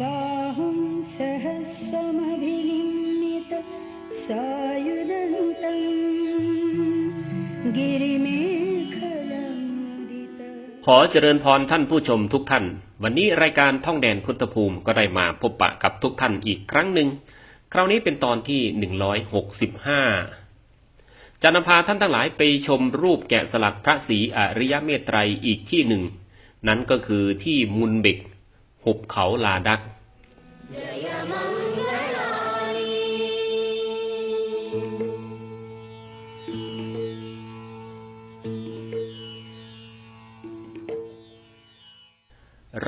बाहुं सहस्रमभिनिमित सायुधन्तम् गिरिमेखलमुदित ขอเจริญพรท่านผู้ชมทุกท่าน วันนี้รายการท่องแดนพุทธภูมิก็ได้มาพบปะกับทุกท่านอีกครั้งหนึ่ง คราวนี้เป็นตอนที่หนึ่งร้อยหกสิบห้าจะนำพาท่านทั้งหลายไปชมรูปแกะสลักพระศรีอริยเมตไตรอีกที่หนึ่ง นั้นก็คือที่มุนเบก หุบเขาลาดัก เ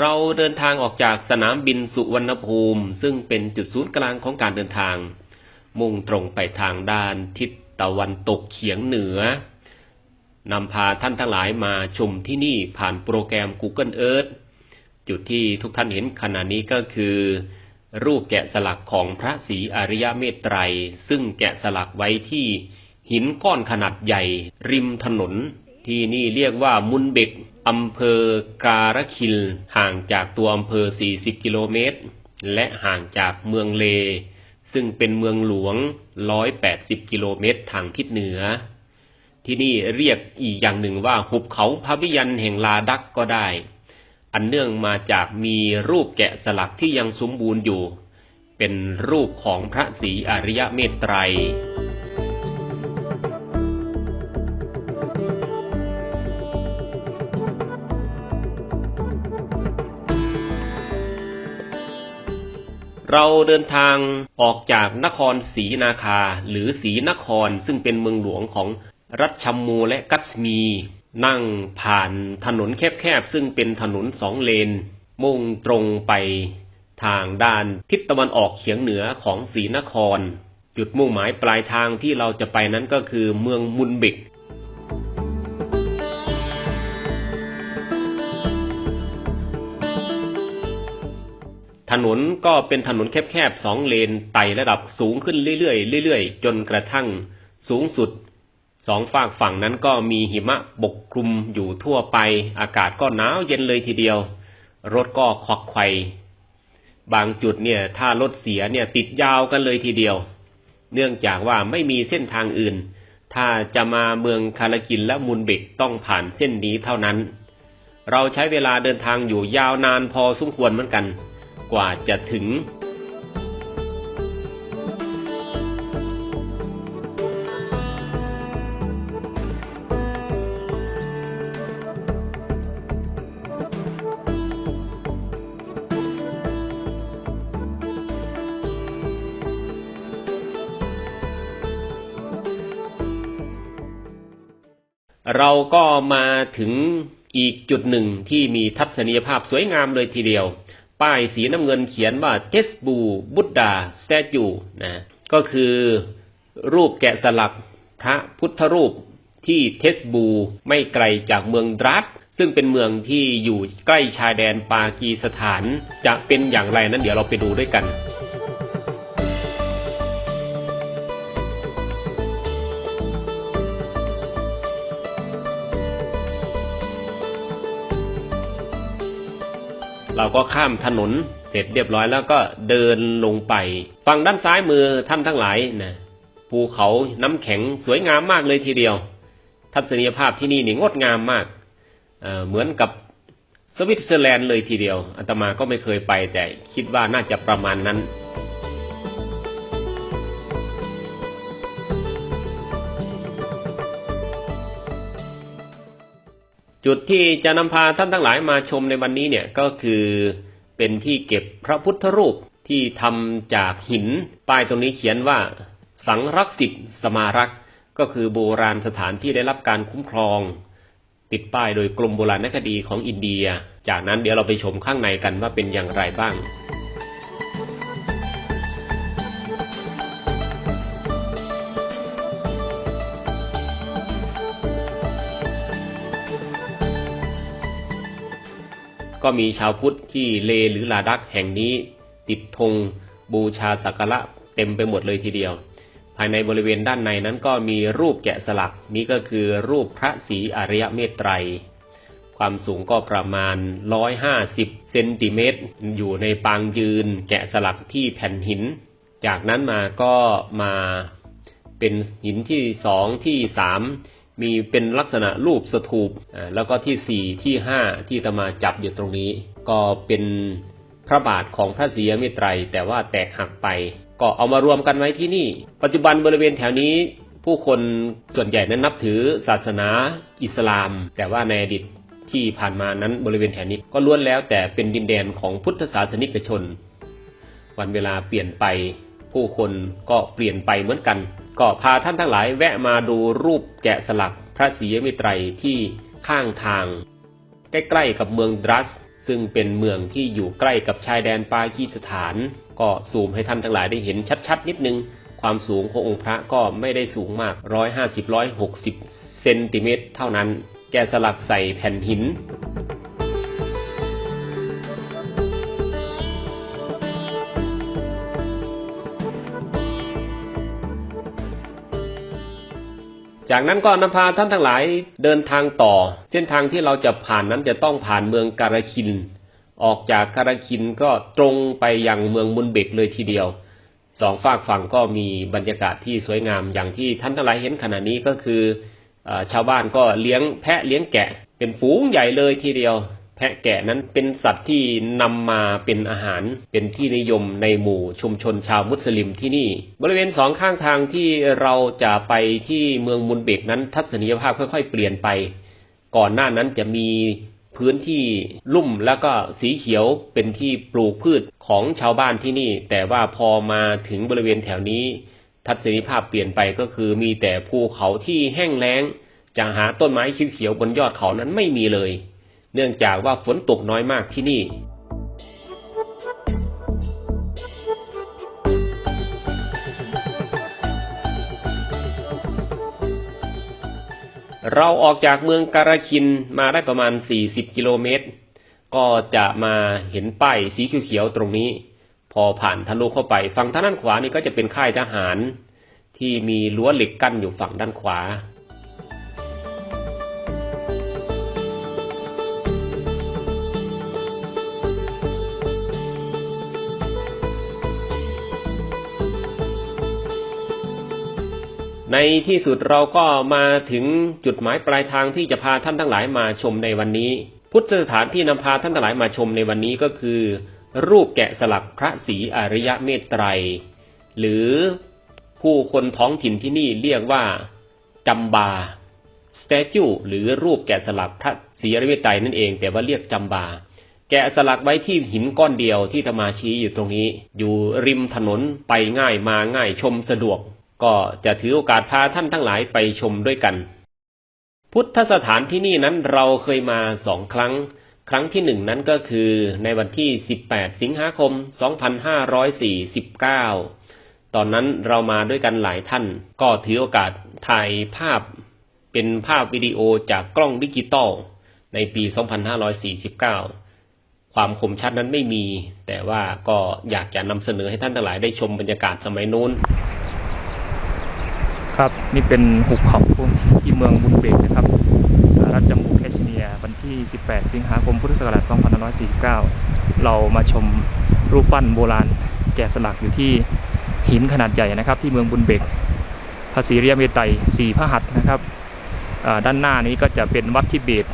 ราเดินทางออกจากสนามบินสุวรรณภูมิ ซึ่งเป็นจุดศูนย์กลางของการเดินทาง มุ่งตรงไปทางด้านทิศตะวันตกเฉียงเหนือนำพาท่านทั้งหลายมาชมที่นี่ผ่านโปรแกรม Google Earth จุดที่ทุกท่านเห็นขณะนี้ก็คือ รูปแกะสลักของพระศรีอริยเมตไตร ซึ่งแกะสลักไว้ที่หินก้อนขนาดใหญ่ ริมถนน ที่นี่เรียกว่ามุนเบกอำเภอการคิลห่างจากตัวอำเภอ 40 กิโลเมตร และห่างจากเมืองเล ซึ่งเป็นเมืองหลวง 180 กิโลเมตรทางทิศเหนือ ที่นี่เรียกอีกอย่างหนึ่งว่าหุบเขาพระวิยันแห่งลาดักก็ได้ อันเนื่องมาจากมีรูปแกะสลักที่ยังสมบูรณ์อยู่ เป็นรูปของพระศรีอริยเมตไตรเราเดินทางออกจากนครศรีนาคาหรือศรีนครซึ่งเป็นเมืองหลวงของรัฐชัมมูและกัสมี นั่งผ่านถนนแคบๆ ซึ่งเป็นถนนสองเลน มุ่งตรงไปทางด้านทิศตะวันออกเฉียงเหนือของศรีนคร จุดมุ่งหมายปลายทางที่เราจะไปนั้นก็คือเมืองมุนเบกถนนก็เป็นถนนแคบๆสองเลนไต่ระดับสูงขึ้นเรื่อยๆเรื่อยๆ จนกระทั่งสูงสุด สองฝากฝั่งนั้นก็มีหิมะปกคลุมอยู่ทั่วไป อากาศก็หนาวเย็นเลยทีเดียว รถก็ควักไขว่บางจุดเนี่ยถ้ารถเสียเนี่ยติดยาวกันเลยทีเดียว เนื่องจากว่าไม่มีเส้นทางอื่น ถ้าจะมาเมืองคารากินและมุนเบกต้องผ่านเส้นนี้เท่านั้น เราใช้เวลาเดินทางอยู่ยาวนานพอสมควรเหมือนกัน กว่าจะถึง เราก็มาถึงอีกจุดหนึ่งที่มีทัศนียภาพสวยงามเลยทีเดียว ป้ายสีน้ำเงินเขียนว่าเทสบูบุตดาสแตจูนะก็คือรูปแกะสลักพระพุทธรูปที่เทสบูไม่ไกลจากเมืองดรัสซึ่งเป็นเมืองที่อยู่ใกล้ชายแดนปากีสถาน จะเป็นอย่างไรนั้นเดี๋ยวเราไปดูด้วยกัน เราก็ข้ามถนนเสร็จเรียบร้อยแล้วก็เดินลงไป ฝั่งด้านซ้ายมือท่านทั้งหลายนะภูเขาน้ำแข็งสวยงามมากเลยทีเดียว ทัศนียภาพที่นี่นี่งดงามมากเเหมือนกับสวิตเซอร์แลนด์เลยทีเดียวอาตมาก็ไม่เคยไปแต่คิดว่าน่าจะประมาณนั้น จุดที่จะนำพาท่านทั้งหลายมาชมในวันนี้เนี่ยก็คือเป็นที่เก็บพระพุทธรูปที่ทำจากหินป้ายตรงนี้เขียนว่า สังรักษิตสมารักษ์ก็คือโบราณสถานที่ได้รับการคุ้มครอง ติดป้ายโดยกรมโบราณคดีของอินเดีย จากนั้นเดี๋ยวเราไปชมข้างในกันว่าเป็นอย่างไรบ้าง ก็มีชาวพุทธที่เลหรือลาดักแห่งนี้ ติดธงบูชาสักการะเต็มไปหมดเลยทีเดียว ภายในบริเวณด้านในนั้นก็มีรูปแกะสลักนี้ก็คือรูปพระศรีอริยเมตไตร ความสูงก็ประมาณ 150 เซนติเมตร อยู่ในปางยืนแกะสลักที่แผ่นหิน จากนั้นมาก็มาเป็นหินที่สองที่สาม มีเป็นลักษณะรูปสถูปแล้วก็ที่สี่ที่ห้าที่ตมาจับอยู่ตรงนี้ ก็เป็นพระบาทของพระศรีอริตไตรแต่ว่าแตกหักไป ก็เอามารวมกันไว้ที่นี่ ปัจจุบันบริเวณแถวนี้ ผู้คนส่วนใหญ่นั้นนับถือศาสนาอิสลาม แต่ว่าในอดีตที่ผ่านมานั้นบริเวณแถวนี้ก็ล้วนแล้วแต่เป็นดินแดนของพุทธศาสนิกชน วันเวลาเปลี่ยนไป ผู้คนก็เปลี่ยนไปเหมือนกัน ก็พาท่านทั้งหลายแวะมาดูรูปแกะสลักพระศรีอริตไตรที่ข้างทาง ใกล้ๆกับเมืองดรัส ซึ่งเป็นเมืองที่อยู่ใกล้กับชายแดนปากีสถาน ก็ซูมให้ท่านทั้งหลายได้เห็นชัดๆ นิดนึง ความสูงขององค์พระก็ไม่ได้สูงมาก 150-160 เซนติเมตรเท่านั้น แกะสลักใส่แผ่นหิน จากนั้นก็นำพาท่านทั้งหลายเดินทางต่อ เส้นทางที่เราจะผ่านนั้นจะต้องผ่านเมืองการาคิน ออกจากการาคินก็ตรงไปยังเมืองมุนเบกเลยทีเดียวสองฝากฝั่งก็มีบรรยากาศที่สวยงามอย่างที่ท่านทั้งหลายเห็นขณะนี้ก็คือเออชาวบ้านก็เลี้ยงแพะเลี้ยงแกะ เป็นฝูงใหญ่เลยทีเดียว แพะแกะนั้นเป็นสัตว์ที่นำมาเป็นอาหารเป็นที่นิยมในหมู่ชุมชนชาวมุสลิมที่นี่ บริเวณสองข้างทางที่เราจะไปที่เมืองมุนเบกนั้นทัศนียภาพค่อย ๆ เปลี่ยนไป ก่อนหน้านั้นจะมีพื้นที่ลุ่มแล้วก็สีเขียวเป็นที่ปลูกพืชของชาวบ้านที่นี่ แต่ว่าพอมาถึงบริเวณแถวนี้ ทัศนียภาพเปลี่ยนไปก็คือมีแต่ภูเขาที่แห้งแล้งจะหาต้นไม้เขียวๆบนยอดเขานั้นไม่มีเลย เนื่องจากว่าฝนตกน้อยมากที่นี่ เราออกจากเมืองการาคินมาได้ประมาณ 40 กิโลเมตร ก็จะมาเห็นป้ายสีเขียวๆตรงนี้ พอผ่านทะลุเข้าไป ฝั่งทางด้านขวานี่ก็จะเป็นค่ายทหาร ที่มีรั้วเหล็กกั้นอยู่ฝั่งด้านขวา ในที่สุดเราก็มาถึงจุดหมายปลายทางที่จะพาท่านทั้งหลายมาชมในวันนี้ พุทธสถานที่นำพาท่านทั้งหลายมาชมในวันนี้ก็คือ รูปแกะสลักพระศรีอริยเมตไตร หรือผู้คนท้องถิ่นที่นี่เรียกว่าจำบาสแตจูหรือรูปแกะสลักพระศรีอริยเมตไตรนั่นเอง แต่ว่าเรียกจำบา แกะสลักไว้ที่หินก้อนเดียวที่ธรรมาชี้อยู่ตรงนี้ อยู่ริมถนนไปง่ายมาง่ายชมสะดวก ก็จะถือโอกาสพาท่านทั้งหลายไปชมด้วยกัน พุทธสถานที่นี่นั้นเราเคยมาสองครั้ง ครั้งที่หนึ่งนั้นก็คือในวันที่ 18 สิงหาคม 2549 ตอนนั้นเรามาด้วยกันหลายท่าน ก็ถือโอกาสถ่ายภาพเป็นภาพวิดีโอจากกล้องดิจิตอลในปี 2549 ความคมชัดนั้นไม่มี แต่ว่าก็อยากจะนำเสนอให้ท่านทั้งหลายได้ชมบรรยากาศสมัยนู้น ครับ นี่เป็นหุบเขาที่เมืองบุนเบกนะครับ รัฐจัมพูแคชเมียร์วันที่ 18 สิงหาคม พุทธศักราช 2549 เรามาชมรูปปั้นโบราณแกะสลักอยู่ที่หินขนาดใหญ่นะครับ ที่เมืองบุนเบกพระศรีอริยเมไตสี่พระหัตถ์นะครับด้านหน้านี้ก็จะเป็นวัดทิเบต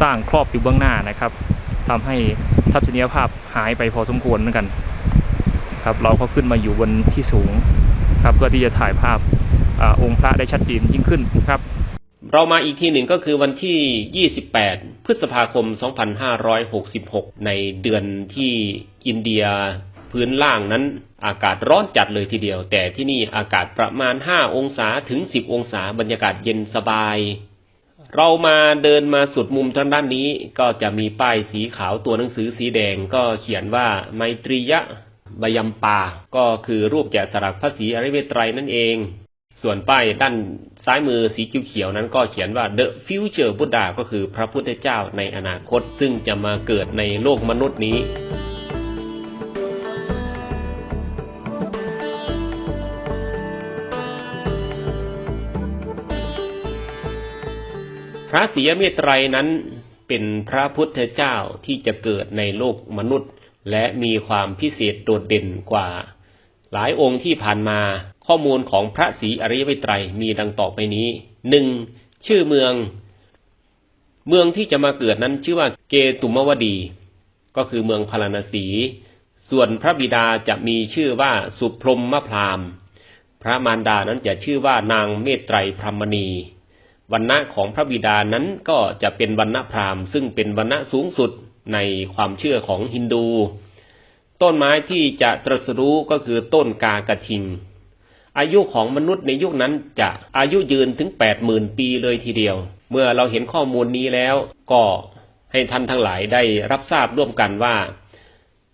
สร้างครอบอยู่เบื้องหน้านะครับทำให้ทัศนียภาพหายไปพอสมควรเหมือนกัน ครับ เราก็ขึ้นมาอยู่บนที่สูงครับเพื่อที่จะถ่ายภาพ อองค์พระได้ชัดเจนยิ่งขึ้นครับ เรามาอีกทีหนึ่งก็คือวันที่ 28 พฤษภาคม 2566 ในเดือนที่อินเดียพื้นล่างนั้นอากาศร้อนจัดเลยทีเดียว แต่ที่นี่อากาศประมาณ 5 องศาถึง 10 องศาบรรยากาศเย็นสบาย เรามาเดินมาสุดมุมทางด้านนี้ก็จะมีป้ายสีขาวตัวหนังสือสีแดงก็เขียนว่าไมตรียะบยัมปา ก็คือรูปแกะสลักพระศรีอริเมตไตรนั่นเอง ส่วนป้ายด้านซ้ายมือสีเขียวๆนั้นก็เขียนว่า The Future Buddha ก็คือพระพุทธเจ้าในอนาคต ซึ่งจะมาเกิดในโลกมนุษย์นี้ พระศรีอเมตไตรนั้นเป็นพระพุทธเจ้าที่จะเกิดในโลกมนุษย์ และมีความพิเศษโดดเด่นกว่า หลายองค์ที่ผ่านมา ข้อมูลของพระศรีอริยเมตไตรมีดังต่อไปนี้หนึ่งชื่อเมือง เมืองที่จะมาเกิดนั้นชื่อว่าเกตุมวดี ก็คือเมืองพาราณสี ส่วนพระบิดาจะมีชื่อว่าสุพรหมพรามพระมารดานั้นจะชื่อว่านางเมตไตรพรหมณีวันณะของพระบิดานั้นก็จะเป็นวันณะพราหมณ์ ซึ่งเป็นวันณะสูงสุดในความเชื่อของฮินดู ต้นไม้ที่จะตรัสรู้ก็คือต้นกากระทิง อายุของมนุษย์ในยุคนั้นจะอายุยืนถึงแปดหมื่นปีเลยทีเดียว เมื่อเราเห็นข้อมูลนี้แล้ว ก็ให้ท่านทั้งหลายได้รับทราบร่วมกันว่า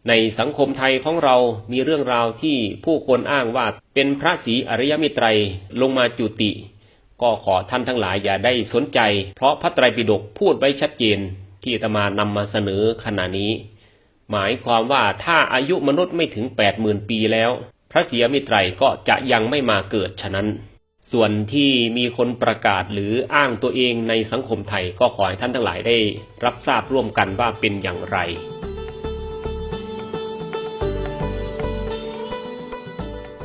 ในสังคมไทยของเรามีเรื่องราวที่ผู้คนอ้างว่าเป็นพระศรีอริยมิตรัยลงมาจุติ ก็ขอท่านทั้งหลายอย่าได้สนใจ เพราะพระไตรปิฎกพูดไว้ชัดเจนที่ตมานำมาเสนอขณะนี้ หมายความว่าถ้าอายุมนุษย์ไม่ถึงแปดหมื่นปีแล้ว ระศรีอมิตรัยก็จะยังไม่มาเกิดฉะนั้น ส่วนที่มีคนประกาศหรืออ้างตัวเองในสังคมไทยก็ขอให้ท่านทั้งหลายได้รับทราบร่วมกันว่าเป็นอย่างไร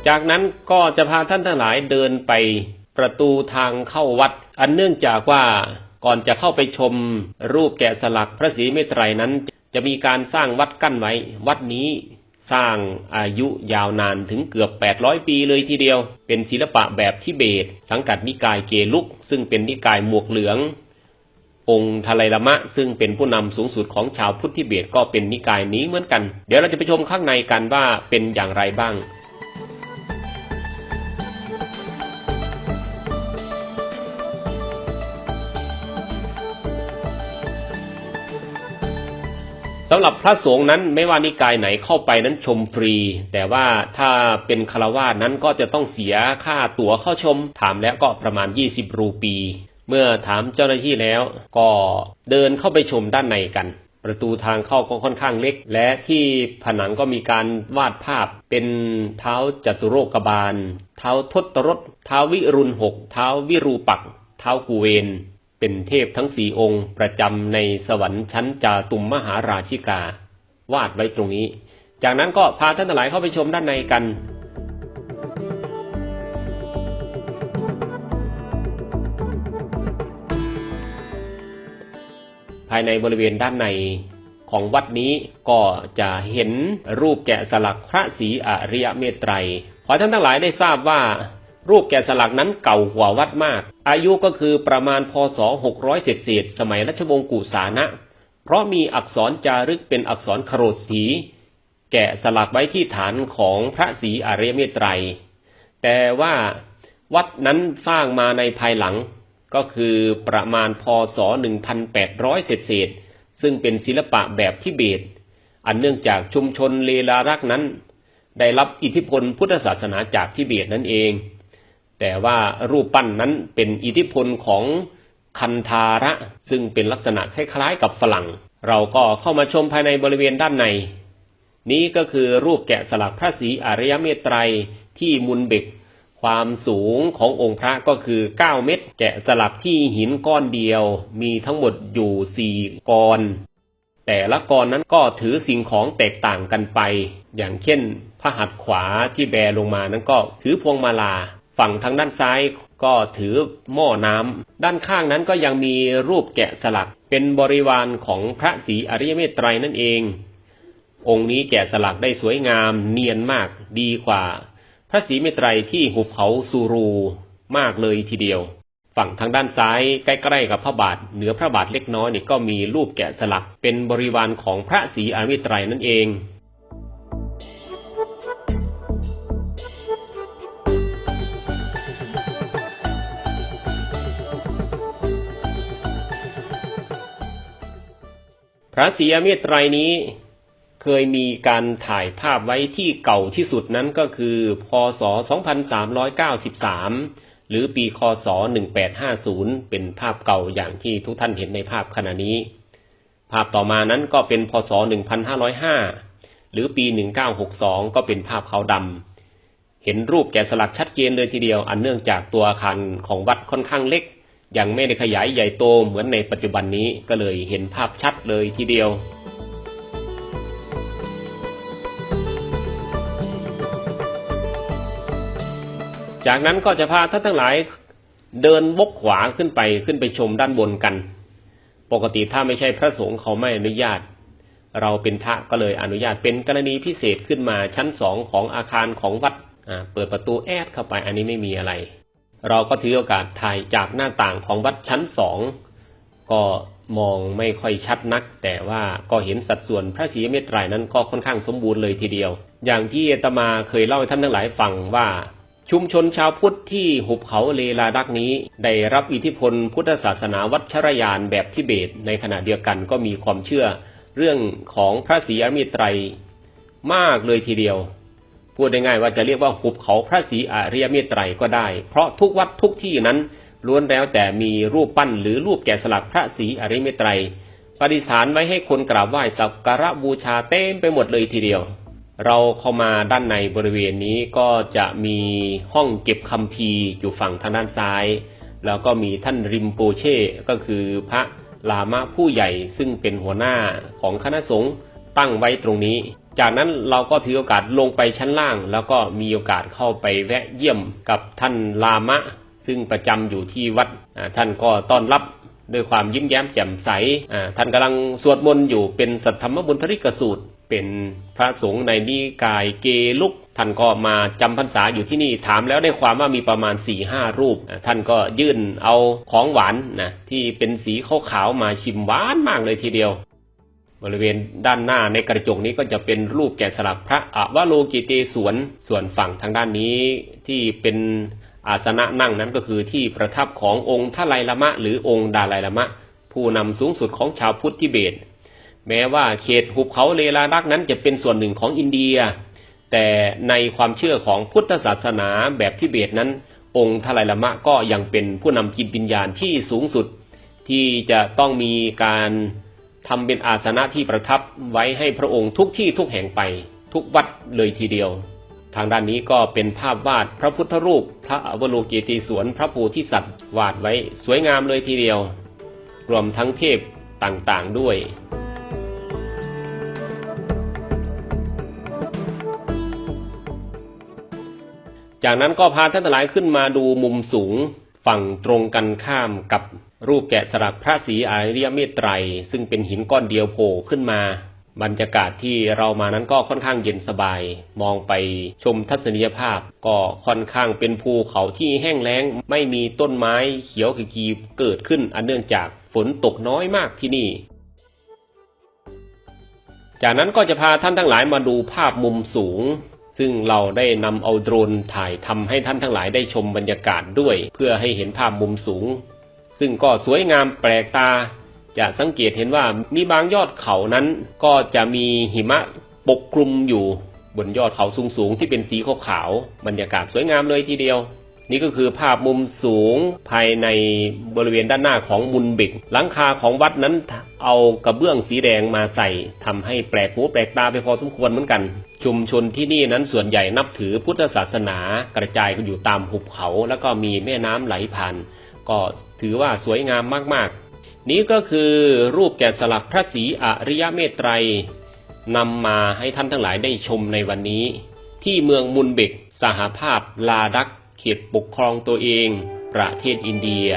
จากนั้นก็จะพาท่านทั้งหลายเดินไปประตูทางเข้าวัด อันเนื่องจากว่าก่อนจะเข้าไปชมรูปแกะสลักพระศรีเมตไตรนั้น จะมีการสร้างวัดกั้นไว้ วัดนี้ สร้างอายุยาวนานถึงเกือบ 800 ปีเลยทีเดียว เป็นศิลปะแบบทิเบต สังกัดนิกายเกลุก ซึ่งเป็นนิกายหมวกเหลือง องค์ทลายละมะ ซึ่งเป็นผู้นำสูงสุดของชาวพุทธทิเบตก็เป็นนิกายนี้เหมือนกัน เดี๋ยวเราจะไปชมข้างในกันว่าเป็นอย่างไรบ้าง สำหรับพระสงฆ์นั้นไม่ว่านิกายไหนเข้าไปนั้นชมฟรี แต่ว่าถ้าเป็นคารวาสนั้นก็จะต้องเสียค่าตั๋วเข้าชม ถามแล้วก็ประมาณ 20 รูปี เมื่อถามเจ้าหน้าที่แล้วก็เดินเข้าไปชมด้านในกัน ประตูทางเข้าก็ค่อนข้างเล็ก และที่ผนังก็มีการวาดภาพเป็นเท้าจัตุโรกบาล เท้าทศรถเท้าวิรุณหกเท้าวิรูปัก เท้ากุเวน เป็นเทพทั้งสี่องค์ประจำในสวรรค์ชั้นจาตุมมหาราชิกา วาดไว้ตรงนี้ จากนั้นก็พาท่านทั้งหลายเข้าไปชมด้านในกันภายในบริเวณด้านในของวัดนี้ก็จะเห็นรูปแกะสลักพระศรีอริยเมตไตรขอท่านทั้งหลายได้ทราบว่า รูปแกะสลักนั้นเก่ากว่าวัดมาก อายุก็คือประมาณพศ 600เศษๆสมัยรัชวงศ์กุสานะ เพราะมีอักษรจารึกเป็นอักษรคโรสี แกะสลักไว้ที่ฐานของพระศรีอริยเมตไตร แต่ว่าวัดนั้นสร้างมาในภายหลังก็คือประมาณพศ 1,800 เศษๆซึ่งเป็นศิลปะแบบทิเบต อันเนื่องจากชุมชนเลลารักษ์นั้น ได้รับอิทธิพลพุทธศาสนาจากทิเบตนั่นเอง แต่ว่ารูปปั้นนั้นเป็นอิทธิพลของคันธาระ ซึ่งเป็นลักษณะคล้ายๆกับฝรั่ง เราก็เข้ามาชมภายในบริเวณด้านใน นี้ก็คือรูปแกะสลักพระศรีอริยเมตไตรที่มุนเบกความสูงขององค์พระก็คือ 9 เมตร แกะสลักที่หินก้อนเดียว มีทั้งหมดอยู่ 4กรแต่ละกรนั้นก็ถือสิ่งของแตกต่างกันไป อย่างเช่นพระหัตถ์ขวาที่แบลงมานั้นก็ถือพวงมาลา ฝั่งทางด้านซ้ายก็ถือหม้อน้ำด้านข้างนั้นก็ยังมีรูปแกะสลัก เป็นบริวารของพระศรีอริยเมตไตรนั่นเอง องค์นี้แกะสลักได้สวยงามเนียนมากดีกว่า พระศรีเมตไตรที่หุบเขาสูรูมากเลยทีเดียว ฝั่งทางด้านซ้ายใกล้ๆกับพระบาทเหนือพระบาทเล็กน้อยนี่ก็มีรูปแกะสลัก เป็นบริวารของพระศรีอริยเมตไตรนั่นเอง ระศรีอริยเมตไตรนี้เคยมีการถ่ายภาพไว้ที่เก่าที่สุดนั้นก็คือ พศ 2393 หรือปีคศ 1850 เป็นภาพเก่าอย่างที่ทุกท่านเห็นในภาพขณะนี้ ภาพต่อมานั้นก็เป็นพศ 1505 หรือปี 1962 ก็เป็นภาพขาวดำ เห็นรูปแกะสลักชัดเจนเลยทีเดียว อันเนื่องจากตัวอาคารของวัดค่อนข้างเล็ก ยังไม่ได้ขยายใหญ่โตเหมือนในปัจจุบันนี้ก็เลยเห็นภาพชัดเลยทีเดียวจากนั้นก็จะพาท่านทั้งหลายเดินบกขวาขึ้นไปขึ้นไปชมด้านบนกัน ปกติถ้าไม่ใช่พระสงฆ์เขาไม่อนุญาต เราเป็นพระก็เลยอนุญาตเป็นกรณีพิเศษขึ้นมาชั้นสองของอาคารของวัดเปิดประตูแอดเข้าไปอันนี้ไม่มีอะไร เราก็ถือโอกาสถ่ายจากหน้าต่างของวัดชั้นสองก็มองไม่ค่อยชัดนัก แต่ว่าก็เห็นสัดส่วนพระศรีเมตไตรนั้นก็ค่อนข้างสมบูรณ์เลยทีเดียว อย่างที่อตมาเคยเล่าให้ท่านทั้งหลายฟังว่า ชุมชนชาวพุทธที่หุบเขาเลลาดักนี้ ได้รับอิทธิพลพุทธศาสนาวัชรยานแบบทิเบต ในขณะเดียวกันก็มีความเชื่อเรื่องของพระศรีอริยเมตไตรมากเลยทีเดียว พูดได้ง่ายว่าจะเรียกว่าหุบเขาพระศรีอริยเมตไตรก็ได้ เพราะทุกวัดทุกที่นั้นล้วนแล้วแต่มีรูปปั้นหรือรูปแกะสลักพระศรีอริยเมตไตรประดิษฐานไว้ให้คนกราบไหว้สักการะบูชาเต็มไปหมดเลยทีเดียว เราเข้ามาด้านในบริเวณนี้ก็จะมีห้องเก็บคัมภีร์อยู่ฝั่งทางด้านซ้าย แล้วก็มีท่านริมโปเช่ก็คือพระลามะผู้ใหญ่ซึ่งเป็นหัวหน้าของคณะสงฆ์ตั้งไว้ตรงนี้ จากนั้นเราก็ถือโอกาสลงไปชั้นล่าง แล้วก็มีโอกาสเข้าไปแวะเยี่ยมกับท่านลามะ ซึ่งประจำอยู่ที่วัดท่านก็ต้อนรับด้วยความยิ้มแย้มแจ่มใสท่านกำลังสวดมนต์อยู่เป็นสัทธรรมบุญทริกสูตร เป็นพระสงฆ์ในนิกายเกลุก ท่านก็มาจำพรรษาอยู่ที่นี่ถามแล้วได้ความว่ามีประมาณ4ี่ห้ารูป ท่านก็ยื่นเอาของหวานนะที่เป็นสีขาวๆมาชิมหวานมากเลยทีเดียว บริเวณด้านหน้าในกระจกนี้ก็จะเป็นรูปแกะสลักพระอวโลกิเตศวนส่วนฝั่งทางด้านนี้ที่เป็นอาสนะนั่งนั้นก็คือที่ประทับขององค์ทไลละมะ หรือองค์ดาไลละมะ ผู้นำสูงสุดของชาวพุทธทิเบต แม้ว่าเขตหุบเขาเลลาดักนั้นจะเป็นส่วนหนึ่งของอินเดีย แต่ในความเชื่อของพุทธศาสนาแบบทิเบตนั้น องค์ทไลละมะก็ยังเป็นผู้นำจิตวิญญาณที่สูงสุด ที่จะต้องมีการ ทำเป็นอาสนะที่ประทับไว้ให้พระองค์ทุกที่ทุกแห่งไปทุกวัดเลยทีเดียว ทางด้านนี้ก็เป็นภาพวาดพระพุทธรูป พระอวโลกิตีสวนพระโพธิสัตว์วาดไว้สวยงามเลยทีเดียว รวมทั้งเทพต่างๆด้วยจากนั้นก็พาท่านทั้งหลายขึ้นมาดูมุมสูงฝั่งตรงกันข้ามกับ รูปแกะสลักพระศรีอริยเมตไตร ซึ่งเป็นหินก้อนเดียวโผล่ขึ้นมา บรรยากาศที่เรามานั้นก็ค่อนข้างเย็นสบาย มองไปชมทัศนียภาพ ก็ค่อนข้างเป็นภูเขาที่แห้งแล้ง ไม่มีต้นไม้เขียวขจีเกิดขึ้นอันเนื่องจากฝนตกน้อยมากที่นี่ จากนั้นก็จะพาท่านทั้งหลายมาดูภาพมุมสูงซึ่งเราได้นำเอาโดรนถ่ายทำให้ท่านทั้งหลายได้ชมบรรยากาศด้วย เพื่อให้เห็นภาพมุมสูง ซึ่งก็สวยงามแปลกตา จะสังเกตเห็นว่ามีบางยอดเขานั้น ก็จะมีหิมะปกคลุมอยู่บนยอดเขาสูงๆที่เป็นสีขาวๆบรรยากาศสวยงามเลยทีเดียว นี่ก็คือภาพมุมสูงภายในบริเวณด้านหน้าของมุนบิก หลังคาของวัดนั้นเอากระเบื้องสีแดงมาใส่ทำให้แปลกหูแปลกตาไปพอสมควรเหมือนกัน ชุมชนที่นี่นั้นส่วนใหญ่นับถือพุทธศาสนากระจายกันอยู่ตามหุบเขา แล้วก็มีแม่น้ำไหลผ่าน ก็ ถือว่าสวยงามมากๆ นี้ก็คือรูปแกะสลักพระศรีอริยเมตไตรนำมาให้ท่านทั้งหลายได้ชมในวันนี้ ที่เมืองมุนเบกสหภาพลาดักเขตปกครองตัวเอง ประเทศอินเดีย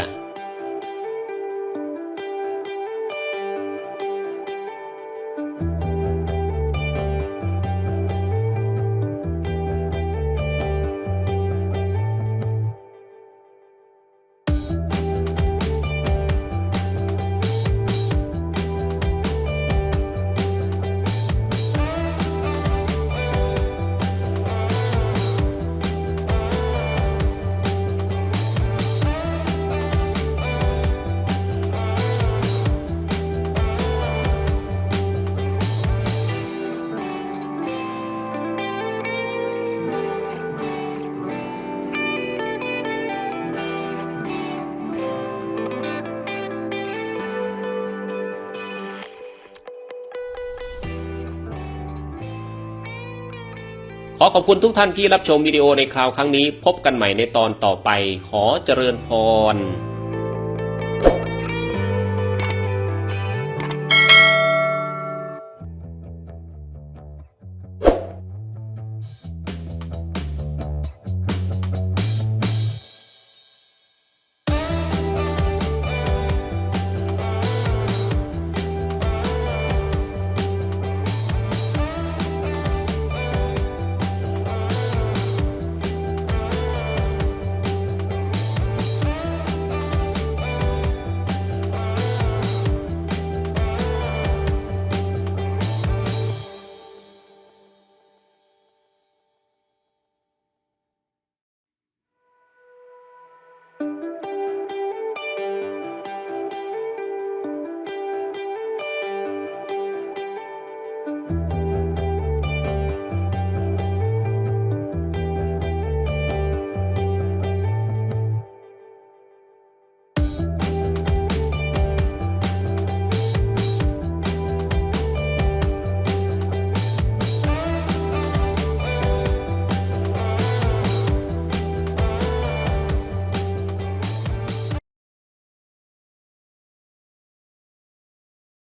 ขอบคุณทุกท่านที่รับชมวิดีโอในคราวครั้งนี้ พบกันใหม่ในตอนต่อไป ขอเจริญพร